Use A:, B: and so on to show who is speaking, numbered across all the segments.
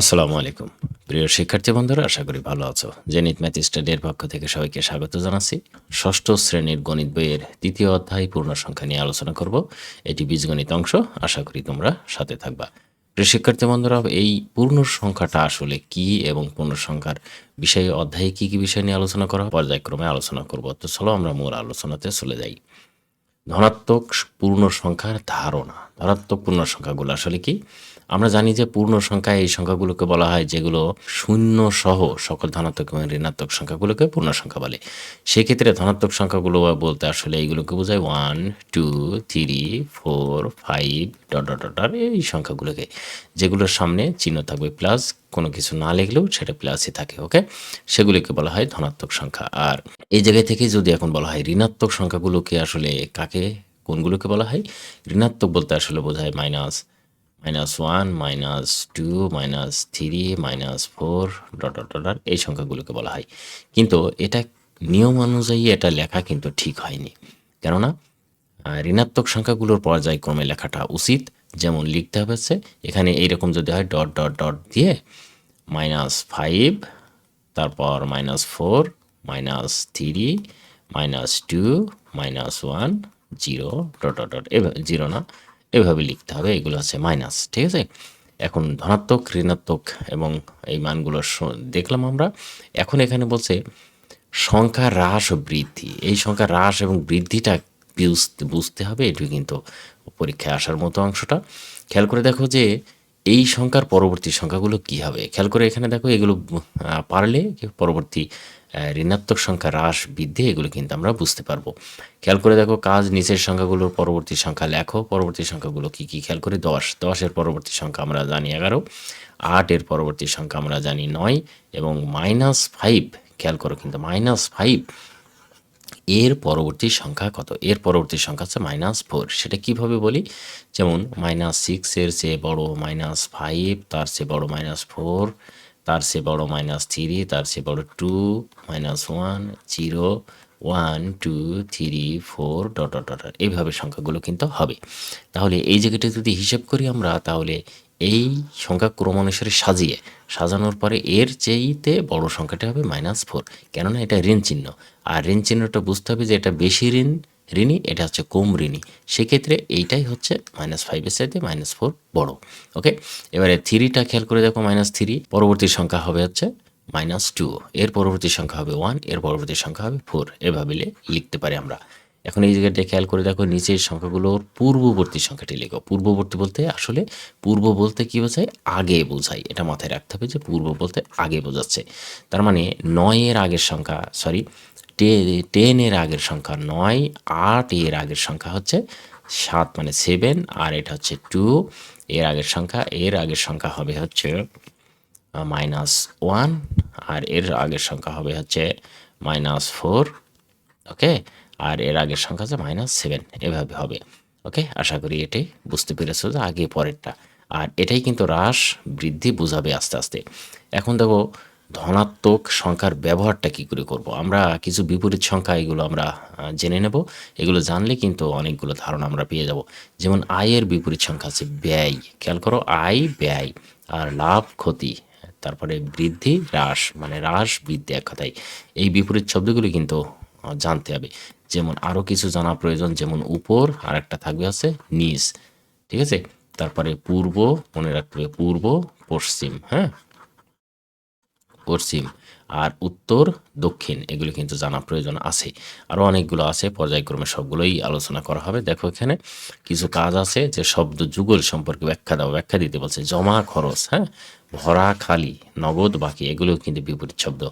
A: আসসালামু আলাইকুম। প্রিয় শিক্ষার্থী বন্ধুরা, আশা করি ভালো আছো। জেনিত ম্যাথ স্টাডির পক্ষ থেকে সবাইকে স্বাগত জানাচ্ছি। ষষ্ঠ শ্রেণির গণিত বইয়ের তৃতীয় অধ্যায় পূর্ণ সংখ্যা নিয়ে আলোচনা করব। এটি বীজগণিত অংশ, আশা করি তোমরা সাথে থাকবা। প্রিয় শিক্ষার্থী বন্ধুরা, এই পূর্ণ সংখ্যাটা আসলে কি এবং পূর্ণ সংখ্যার বিষয়ে অধ্যায়ে কি কি বিষয় নিয়ে আলোচনা করা পর্যায়ক্রমে আলোচনা করব। তো চলো আমরা মূল আলোচনাতে চলে যাই। ধনাত্মক পূর্ণ সংখ্যার ধারণা। ধনাত্মক পূর্ণ সংখ্যাগুলো আসলে কি? আমরা জানি যে পূর্ণ সংখ্যা এই সংখ্যাগুলোকে বলা হয়, যেগুলো শূন্য সহ সকল ধনাত্মক এবং ঋণাত্মক সংখ্যাগুলোকে পূর্ণ সংখ্যা বলে। সেক্ষেত্রে ধনাত্মক সংখ্যাগুলো বলতে আসলে এইগুলোকে বোঝায় one two three four five dot dot এই সংখ্যাগুলোকে, যেগুলোর সামনে চিহ্ন থাকবে প্লাস কোনো কিছু না লিখলেও সেটা প্লাসই থাকে ওকে সেগুলিকে বলা হয় ধনাত্মক সংখ্যা। আর এই জায়গা থেকে যদি এখন বলা হয় ঋণাত্মক সংখ্যাগুলোকে আসলে কাকে, কোনগুলোকে বলা হয়? ঋণাত্মক বলতে আসলে বোঝায় minus minus one minus two minus three minus four dot dot এই সংখ্যাগুলোকে বলা হয়। কিন্তু এটা নিয়ম অনুযায়ী এটা লেখা কিন্তু ঠিক হয়নি। কেননা ঋণাত্মক সংখ্যাগুলোর পর্যায়ক্রমে লেখাটা উচিত। যেমন লিখতে হবে এখানে এইরকম যদি হয় ডট ডট ডট দিয়ে মাইনাস ফাইভ তারপর minus four minus three minus two minus one zero dot dot dot এভাবে জিরো না। এভাবে লিখতে হবে, এগুলো আছে মাইনাস ঠিক আছে? এখন ধনাত্মক, ঋণাত্মক এবং এই মানগুলো দেখলাম আমরা। এখন এখানে বলছে সংখ্যা হ্রাস ও বৃদ্ধি। এই সংখ্যা হ্রাস এবং বৃদ্ধিটা বুঝতে বুঝতে হবে এটি কিন্তু পরীক্ষায় আসার মতো অংশটা। খেয়াল করে দেখো যে এই সংখ্যার পরবর্তী সংখ্যাগুলো কি হবে? খেয়াল করে এখানে দেখো, এগুলো পারলে পরবর্তী ঋণাত্মক সংখ্যা হ্রাস বৃদ্ধি, এগুলো কিন্তু আমরা বুঝতে পারব। খেয়াল করে দেখো, কাজ নিচের সংখ্যাগুলোর পরবর্তী সংখ্যা লেখো, পরবর্তী সংখ্যাগুলো কি কি? খেয়াল করে দশ। দশের পরবর্তী সংখ্যা আমরা জানি এগারো আটের পরবর্তী সংখ্যা আমরা জানি নয় এবং মাইনাস ফাইভ, খেয়াল করো কিন্তু মাইনাস ফাইভ এর পরবর্তী সংখ্যা কত? এর পরবর্তী সংখ্যা হচ্ছে মাইনাস ফোর সেটা কীভাবে বলি? যেমন মাইনাস সিক্সের চেয়ে বড় মাইনাস ফাইভ তার চেয়ে বড় মাইনাস ফোর তার চেয়ে বড় মাইনাস থ্রি তার চেয়ে বড় two minus one zero one two three four dot dot dot এইভাবে সংখ্যাগুলো কিন্তু হবে। তাহলে এই জায়গাটা যদি হিসাব করি আমরা, তাহলে এই সংখ্যা ক্রম অনুসারে সাজিয়ে সাজানোর পরে এর চেয়েতে বড় সংখ্যাটা হবে মাইনাস ফোর কেননা এটা ঋণ চিহ্ন। আর ঋণ চিহ্নটা বুঝতে হবে যে এটা বেশি ঋণ, ঋণী, এটা হচ্ছে কম ঋণী। সেক্ষেত্রে এইটাই হচ্ছে মাইনাস ফাইভের সাথে মাইনাস ফোর বড়। ওকে এবারে থ্রিটা খেয়াল করে দেখো মাইনাস থ্রি পরবর্তী সংখ্যা হবে হচ্ছে মাইনাস টু এর পরবর্তী সংখ্যা হবে ওয়ানের পরবর্তী সংখ্যা হবে ফোর এভাবে লিখতে পারি আমরা। এখন এই জায়গাটা খেয়াল করে দেখো, নিচের সংখ্যাগুলোর পূর্ববর্তী সংখ্যাটি লেখো। পূর্ববর্তী বলতে আসলে পূর্ব বলতে কি বোঝায়? আগে বোঝায়। এটা মাথায় রাখতে হবে যে পূর্ব বলতে আগে বোঝাচ্ছে। তার মানে নয়ের আগের সংখ্যা সরি টে টেনের আগের সংখ্যা নয়, আট এর আগের সংখ্যা হচ্ছে সাত মানে সেভেন আর এটা হচ্ছে টু এর আগের সংখ্যা, এর আগের সংখ্যা হবে হচ্ছে মাইনাস ওয়ান আর এর আগের সংখ্যা হবে হচ্ছে মাইনাস ফোর ওকে? আর এর আগের সংখ্যা হচ্ছে মাইনাস সেভেন এভাবে হবে। ওকে? আশা করি এটাই বুঝতে পেরেছ যে আগে পরেরটা। আর এটাই কিন্তু হ্রাস বৃদ্ধি বোঝাবে আস্তে আস্তে। এখন দেখো, ধনাত্মক সংখ্যার ব্যবহারটা কি করে করব? আমরা কিছু বিপরীত সংখ্যা, এগুলো আমরা জেনে নেব। এগুলো জানলে কিন্তু অনেকগুলো ধারণা আমরা পেয়ে যাব। যেমন আয়ের বিপরীত সংখ্যা আছে ব্যয়। খেয়াল করো, আয়, ব্যয়। আর লাভ, ক্ষতি। তারপরে বৃদ্ধি, হ্রাস। মানে হ্রাস, বৃদ্ধি এক কথায়। এই বিপরীত শব্দগুলি কিন্তু জানতে হবে। যেমন আরও কিছু জানা প্রয়োজন, যেমন উপর আর একটা থাকবে আছে নিচ। ঠিক আছে? তারপরে পূর্ব, মনে রাখতে পূর্ব, পশ্চিম হ্যাঁ? পশ্চিম। আর উত্তর, দক্ষিণ, এগুলো কিন্তু জানা প্রয়োজন আছে। আরও অনেকগুলো আছে, পর্যায়ক্রমে সবগুলোই আলোচনা করা হবে। দেখো এখানে কিছু কাজ আছে, যে শব্দ যুগল সম্পর্কে ব্যাখ্যা দাও ব্যাখ্যা দিতে বলছে, জমা খরচ হ্যাঁ? ভরা খালি, নগদ বাকি, এগুলো কিন্তু বিপরীত শব্দ।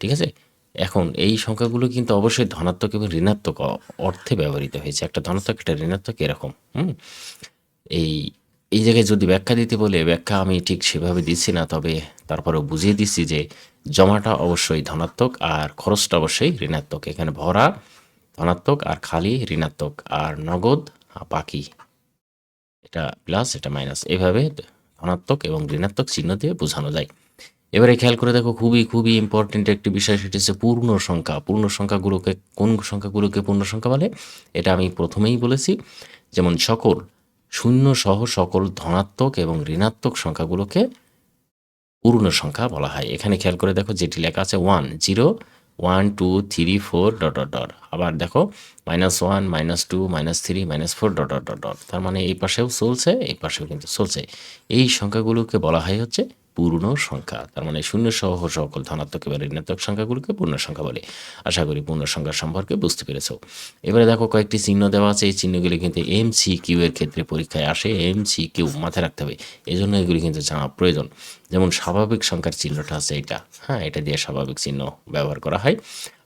A: ঠিক আছে? এখন এই সংখ্যাগুলো কিন্তু অবশ্যই ধনাত্মক এবং ঋণাত্মক অর্থে ব্যবহৃত হয়েছে। একটা ধনাত্মক, একটা ঋণাত্মক এরকম, হুম? এই এই জায়গায় যদি ব্যাখ্যা দিতে বলে, ব্যাখ্যা আমি ঠিক সেভাবে দিচ্ছি না, তবে তারপরেও বুঝিয়ে দিচ্ছি যে জমাটা অবশ্যই ধনাত্মক আর খরচটা অবশ্যই ঋণাত্মক। এখানে ভরা, ধনাত্মক আর খালি ঋণাত্মক আর নগদ বাকি। এটা প্লাস, এটা মাইনাস। এভাবে ধনাত্মক এবং ঋণাত্মক চিহ্ন দিয়ে বোঝানো যায়। এবারে খেয়াল করে দেখো খুবই খুবই ইম্পর্টেন্ট একটি বিষয়, সেটি হচ্ছে পূর্ণ সংখ্যা। পূর্ণ সংখ্যাগুলোকে, কোন সংখ্যাগুলোকে পূর্ণ সংখ্যা বলে? এটা আমি প্রথমেই বলেছি। যেমন সকল, শূন্য সহ সকল ধনাত্মক এবং ঋণাত্মক সংখ্যাগুলোকে পূর্ণ সংখ্যা বলা হয়। এখানে খেয়াল করে দেখো যেটি লেখা আছে one zero one two three four dot dot dot আবার দেখো minus one minus two minus three minus four dot dot dot dot তার মানে এই পাশেও চলছে, এই পাশেও কিন্তু চলছে। এই সংখ্যাগুলোকে বলা হয় হচ্ছে পূর্ণ সংখ্যা। তার মানে শূন্য সহ সকল ধনাত্মক এবং ঋণাত্মক সংখ্যাগুলোকে পূর্ণ সংখ্যা বলে। আশা করি পূর্ণ সংখ্যা সম্পর্কে বুঝতে পেরেছ। এবারে দেখো কয়েকটি চিহ্ন দেওয়া আছে। এই চিহ্নগুলি কিন্তু এম সি কিউ এর ক্ষেত্রে পরীক্ষায় আসে। এম সি কিউ মাথায় রাখতে হবে। এই জন্য এগুলি কিন্তু জানা প্রয়োজন। যেমন স্বাভাবিক সংখ্যার চিহ্নটা আছে এটা। হ্যাঁ এটা দিয়ে স্বাভাবিক চিহ্ন ব্যবহার করা হয়।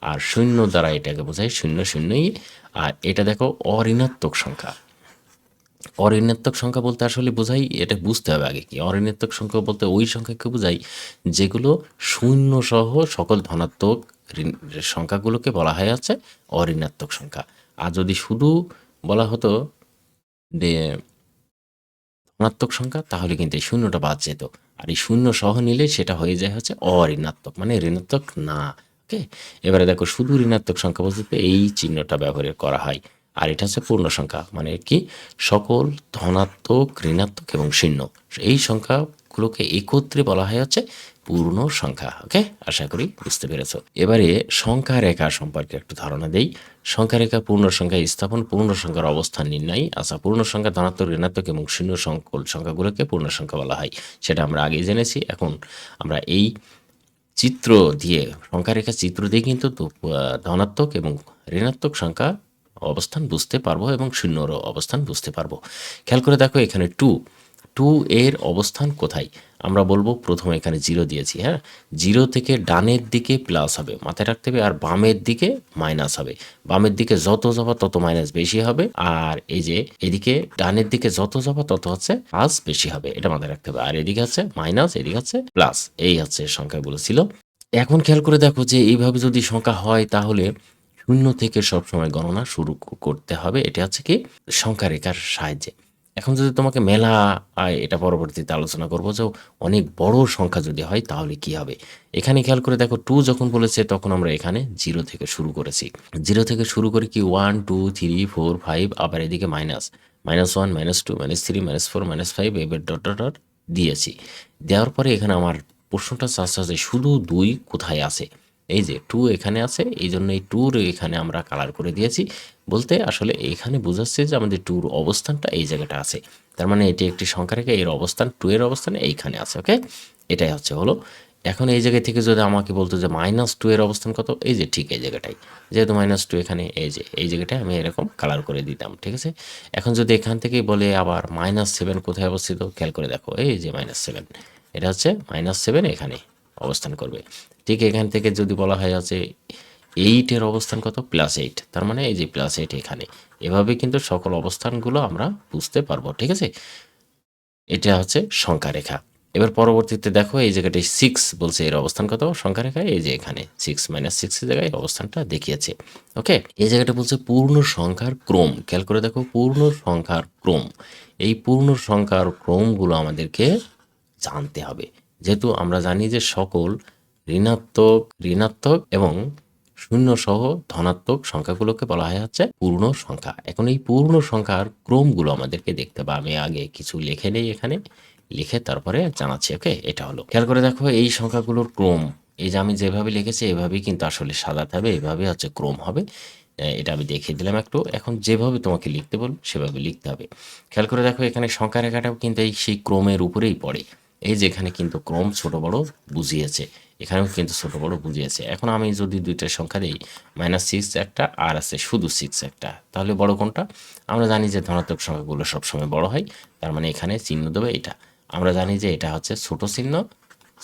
A: আর শূন্য দ্বারা এটাকে বোঝায় শূন্য শূন্যই। আর এটা দেখো অঋণাত্মক সংখ্যা। অঋণাত্মক সংখ্যা বলতে আসলে বোঝাই, এটা বুঝতে হবে আগে কি। অঋণাত্মক সংখ্যা বলতে ওই সংখ্যাকে বোঝাই যেগুলো শূন্য সহ সকল ধনাত্মক সংখ্যাগুলোকে বলা হয় হচ্ছে অঋণাত্মক সংখ্যা। আর যদি শুধু বলা হতো যে ধনাত্মক সংখ্যা, তাহলে কিন্তু এই শূন্যটা বাদ যেত। আর এই শূন্য সহ নিলে সেটা হয়ে যায় হচ্ছে অঋণাত্মক মানে ঋণাত্মক না ওকে এবারে দেখো শুধু ঋণাত্মক সংখ্যা বলতে এই চিহ্নটা ব্যবহার করা হয়। আর এটা হচ্ছে পূর্ণ সংখ্যা মানে কি? সকল ধনাত্মক, ঋণাত্মক এবং শূন্য। এই সংখ্যাগুলোকে একত্রে বলা হয় হচ্ছে পূর্ণ সংখ্যা, ওকে? আশা করি বুঝতে পেরেছ। এবারে সংখ্যা রেখা সম্পর্কে একটু ধারণা দেই। সংখ্যা রেখা পূর্ণ সংখ্যা স্থাপন, পূর্ণ সংখ্যার অবস্থান নির্ণয় আচ্ছা পূর্ণ সংখ্যা ধনাত্মক, ঋণাত্মক এবং শূন্য সংকল সংখ্যাগুলোকে পূর্ণ সংখ্যা বলা হয়, সেটা আমরা আগেই জেনেছি। এখন আমরা এই চিত্র দিয়ে সংখ্যা রেখা চিত্র দিয়ে কিন্তু ধনাত্মক এবং ঋণাত্মক সংখ্যা অবস্থান বুঝতে পারব এবং শূন্যরও অবস্থান বুঝতে পারব। খেয়াল করে দেখো এখানে টু টু এর অবস্থান কোথায়? আমরা বলব প্রথমে এখানে জিরো দিয়েছি হ্যাঁ? জিরো থেকে ডানের দিকে প্লাস হবে, মাথায় রাখতে হবে, আর বামের দিকে মাইনাস হবে। বামের দিকে যত যাবা তত মাইনাস বেশি হবে, আর এই যে এদিকে ডানের দিকে যত যাবা তত হচ্ছে প্লাস বেশি হবে, এটা মাথায় রাখতে হবে। আর এদিকে হচ্ছে মাইনাস, এদিকে হচ্ছে প্লাস, এই হচ্ছে সংখ্যাগুলো ছিল। এখন খেয়াল করে দেখো যে এইভাবে যদি সংখ্যা হয় তাহলে শূন্য থেকে সবসময় গণনা শুরু করতে হবে। এটা হচ্ছে কি সংখ্যা রেখার সাহায্যে। এখন যদি তোমাকে মেলা এটা পরবর্তীতে আলোচনা করব যে অনেক বড় সংখ্যা যদি হয়, তাহলে কি হবে? এখানে খেয়াল করে দেখো টু যখন বলেছে, তখন আমরা এখানে জিরো থেকে শুরু করেছি। জিরো থেকে শুরু করে কি one two three four five আবার এদিকে minus minus one minus two minus three minus four minus five এবার ডট ডট দিয়েছি। দেওয়ার পরে এখানে আমার প্রশ্নটা চাচ্ছে যে শুধু দুই কোথায় আছে? এই যে টু এখানে আছে, এই জন্য এই টুর এখানে আমরা কালার করে দিয়েছি। বলতে আসলে এখানে বোঝাচ্ছে যে আমাদের টুর অবস্থানটা এই জায়গাটা আছে। তার মানে এটি একটি সংখ্যা রেখে এর অবস্থান, টু এর অবস্থান এইখানে আছে ওকে এটাই হচ্ছে হলো। এখন এই জায়গা থেকে যদি আমাকে বলতো যে মাইনাস টু এর অবস্থান কত? এই যে ঠিক এই জায়গাটাই। যেহেতু মাইনাস টু এখানে, এই যে, এই জায়গাটায় আমি এরকম কালার করে দিতাম, ঠিক আছে? এখন যদি এখান থেকেই বলে আবার মাইনাস সেভেন কোথায় অবস্থিত, খেয়াল করে দেখো, এই যে মাইনাস সেভেন এটা হচ্ছে মাইনাস সেভেন এখানে অবস্থান করবে। ঠিক এখান থেকে যদি বলা হয় আছে এইটের অবস্থান কত? প্লাস এইট তার মানে এই যে প্লাস এইট এখানে। এভাবে কিন্তু সকল অবস্থানগুলো আমরা বুঝতে পারব, ঠিক আছে? এটা হচ্ছে সংখ্যা রেখা এবার পরবর্তীতে দেখো এই জায়গাটায় সিক্স বলছে, এর অবস্থান কত? সংখ্যা রেখায় এই যে এখানে। সিক্স মাইনাস সিক্সের জায়গায় অবস্থানটা দেখিয়েছে। ওকে এই জায়গাটা বলছে পূর্ণ সংখ্যার ক্রম। খেয়াল করে দেখো, পূর্ণ সংখ্যার ক্রম। এই পূর্ণ সংখ্যার ক্রমগুলো আমাদেরকে জানতে হবে। যেহেতু আমরা জানি যে সকল ঋণাত্মক ঋণাত্মক এবং শূন্য সহ ধনাত্মক সংখ্যাগুলোকে বলা হয় হচ্ছে পূর্ণ সংখ্যা। এখন এই পূর্ণ সংখ্যার ক্রমগুলো আমাদেরকে দেখতে হবে। আমি আগে কিছু লিখে নেই এখানে। লিখে তারপরে জানাচ্ছি, ওকে? এটা হলো। খেয়াল করে দেখো, এই সংখ্যাগুলোর ক্রম, এই যে আমি যেভাবে লিখেছি, এভাবেই কিন্তু আসলে সাজাতে হবে এভাবে হচ্ছে ক্রম হবে। এটা আমি দেখিয়ে দিলাম একটু। এখন যেভাবে তোমাকে লিখতে বল, সেভাবে লিখতে হবে। খেয়াল করে দেখো, এখানে সংখ্যা রেখাটাও কিন্তু এই সেই ক্রমের উপরেই পড়ে। এই যে এখানে কিন্তু ক্রম ছোট বড় বুঝিয়েছে। এখানেও কিন্তু ছোট বড় বুঝিয়েছে। এখন আমি যদি দুইটা সংখ্যা দিই মাইনাস সিক্স একটা, আর আছে শুধু সিক্স একটা। তাহলে বড় কোনটা? আমরা জানি যে ধনাত্মক সংখ্যাগুলো সবসময় বড় হয়, তার মানে এখানে চিহ্ন দেবে এটা। আমরা জানি যে এটা হচ্ছে ছোট চিহ্ন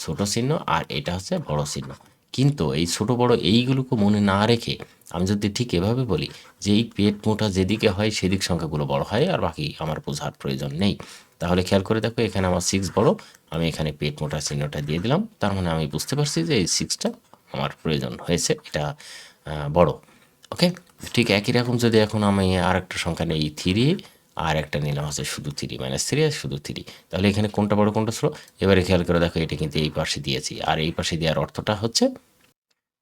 A: ছোট চিহ্ন, আর এটা হচ্ছে বড় চিহ্ন। কিন্তু এই ছোট বড় এইগুলোকে মনে না রেখে আমি যদি ঠিক এভাবে বলি যে এই পেট মোটা যেদিকে হয় সেদিক সংখ্যাগুলো বড় হয়, আর বাকি আমার বোঝার প্রয়োজন নেই। তাহলে খেয়াল করে দেখো, এখানে আমার সিক্স বড়, আমি এখানে পেট মোটা চিহ্নটা দিয়ে দিলাম। তার মানে আমি বুঝতে পারছি যে এই সিক্সটা আমার প্রয়োজন হয়েছে, এটা বড়। ওকে ঠিক একই রকম যদি এখন আমি আর একটা সংখ্যা নেই থ্রি আর একটা নিলাম হচ্ছে শুধু থ্রি মাইনাস থ্রি আর শুধু থ্রি তাহলে এখানে কোনটা বড়, কোনটা ছোট? এবারে খেয়াল করে দেখো, এটা কিন্তু এই পাশে দিয়েছি। আর এই পাশে দেওয়ার অর্থটা হচ্ছে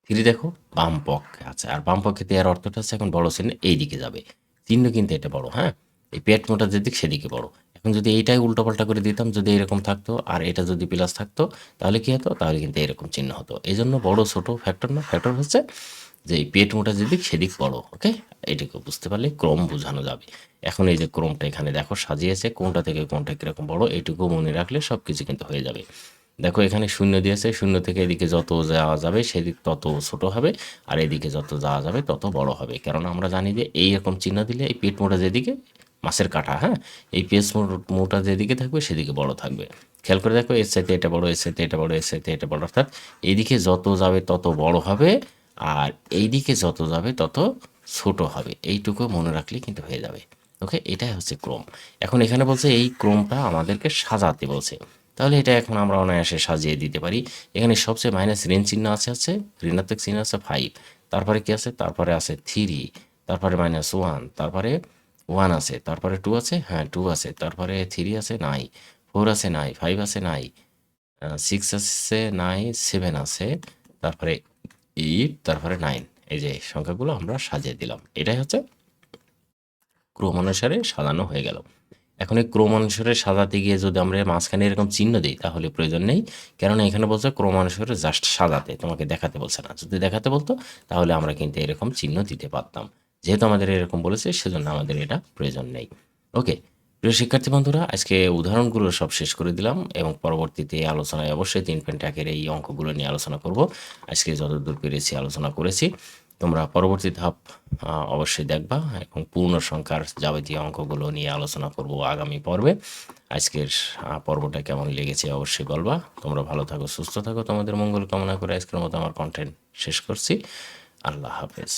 A: থ্রি দেখো, বাম পক্ষে আছে। আর বাম পক্ষে দেওয়ার অর্থটা হচ্ছে এখন বড় চিহ্ন এই দিকে যাবে। চিহ্ন কিন্তু এটা বড় হ্যাঁ? এই পেট মোটা যেদিক, সেদিকে বড়। এখন যদি এইটাই উল্টোপাল্টা করে দিতাম, যদি এরকম থাকতো আর এটা যদি প্লাস থাকতো, তাহলে কী হতো? তাহলে কিন্তু এরকম চিহ্ন হতো। এই জন্য বড়ো, ছোটো ফ্যাক্টর না ফ্যাক্টর হচ্ছে যে পেট মোটা যেদিক, সেদিক বড় ওকে এটুকু বুঝতে পারলে ক্রম বোঝানো যাবে। এখন এই যে ক্রমটা এখানে দেখো, সাজিয়েছে, কোনটা থেকে কোনটা কীরকম বড় এইটুকু মনে রাখলে সব কিছু কিন্তু হয়ে যাবে। দেখো, এখানে শূন্য দিয়েছে, শূন্য থেকে এদিকে যত যাওয়া যাবে, সেদিক তত ছোট হবে আর এদিকে যত যাওয়া যাবে, তত বড় হবে। কারণ আমরা জানি যে এইরকম চিহ্ন দিলে এই পেট মোটা যেদিকে মাছের কাটা হ্যাঁ? এই পেস মোটা যেদিকে থাকবে, সেদিকে বড় থাকবে। খেয়াল করে দেখো, এর সাথে এটা বড়, এর সাথে এটা বড়, এর সাথে এটা বড়, অর্থাৎ এইদিকে যত যাবে তত বড় হবে, আর এইদিকে যত যাবে তত ছোট হবে। এইটুকু মনে রাখলে কিন্তু হয়ে যাবে। ওকে? এটাই হচ্ছে ক্রম। এখন এখানে বলছে এই ক্রমটা আমাদেরকে সাজাতে বলছে। তাহলে এটা এখন আমরা অনায়াসে সাজিয়ে দিতে পারি। এখানে সবচেয়ে মাইনাস ঋণ চিহ্ন আছে আছে ঋণাত্মক চিহ্ন আছে ফাইভ তারপরে কি আছে? তারপরে আছে থ্রি তারপরে মাইনাস ওয়ান তারপরে ওয়ান আছে, তারপরে টু আছে? হ্যাঁ টু আছে। তারপরে থ্রি আছে? নাই। ফোর আছে? নাই। ফাইভ আছে? নাই। সিক্স আছে? নাই। সেভেন আছে। তারপরে এইট তারপরে নাইন এই যে সংখ্যাগুলো আমরা সাজিয়ে দিলাম। এটাই হচ্ছে ক্রম অনুসারে সাজানো হয়ে গেল। এখন এই ক্রম অনুসারে সাজাতে গিয়ে যদি আমরা মাঝখানে এরকম চিহ্ন দিই, তাহলে প্রয়োজন নেই। কেননা এখানে বলছে ক্রম অনুসারে জাস্ট সাজাতে, তোমাকে দেখাতে বলছে না। যদি দেখাতে বলতো, তাহলে আমরা কিন্তু এরকম চিহ্ন দিতে পারতাম। যেহেতু আমাদের এরকম বলেছে, সেজন্য আমাদের এটা প্রয়োজন নেই। ওকে প্রিয় শিক্ষার্থী বন্ধুরা, আজকে উদাহরণগুলো সব শেষ করে দিলাম এবং পরবর্তীতে আলোচনায় অবশ্যই তিন পয়েন্ট একের এই অঙ্কগুলো নিয়ে আলোচনা করব। আজকে যতদূর পেরেছি আলোচনা করেছি। তোমরা পরবর্তী ধাপ অবশ্যই দেখবা এবং পূর্ণ সংখ্যার যাবতীয় অঙ্কগুলো নিয়ে আলোচনা করব আগামী পর্বে। আজকের পর্বটা কেমন লেগেছে অবশ্যই বলবা। তোমরা ভালো থাকো, সুস্থ থাকো। তোমাদের মঙ্গল কামনা করে আজকের মতো আমার কন্টেন্ট শেষ করছি। আল্লাহ হাফেজ।